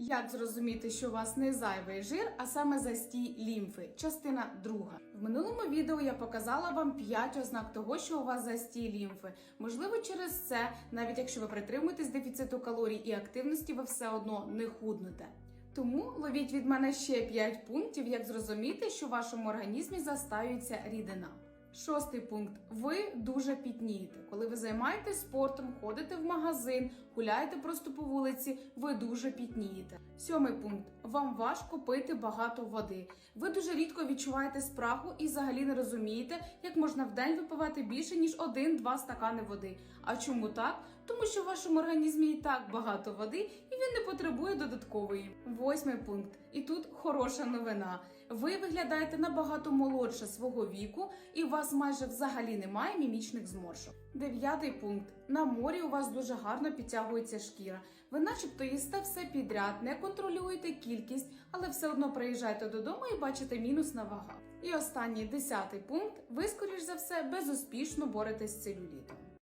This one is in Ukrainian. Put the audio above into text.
Як зрозуміти, що у вас не зайвий жир, а саме застій лімфи? Частина друга. В минулому відео я показала вам 5 ознак того, що у вас застій лімфи. Можливо, через це, навіть якщо ви притримуєтесь дефіциту калорій і активності, ви все одно не худнете. Тому ловіть від мене ще 5 пунктів, як зрозуміти, що в вашому організмі застаюється рідина. Шостий пункт. Ви дуже пітнієте. Коли ви займаєтесь спортом, ходите в магазин, гуляєте просто по вулиці, ви дуже пітнієте. Сьомий пункт. Вам важко пити багато води. Ви дуже рідко відчуваєте спрагу і взагалі не розумієте, як можна в день випивати більше ніж один-два стакани води. А чому так? Тому що в вашому організмі і так багато води, і він не потребує додаткової. Восьмий пункт. І тут хороша новина. Ви виглядаєте набагато молодше свого віку, і у вас майже взагалі немає мімічних зморшок. Дев'ятий пункт. На морі у вас дуже гарно підтягується шкіра. Ви начебто їсте все підряд, не контролюєте кількість, але все одно приїжджаєте додому і бачите мінус на вагах. І останній десятий пункт. Ви, скоріш за все, безуспішно боретесь з целюлітом.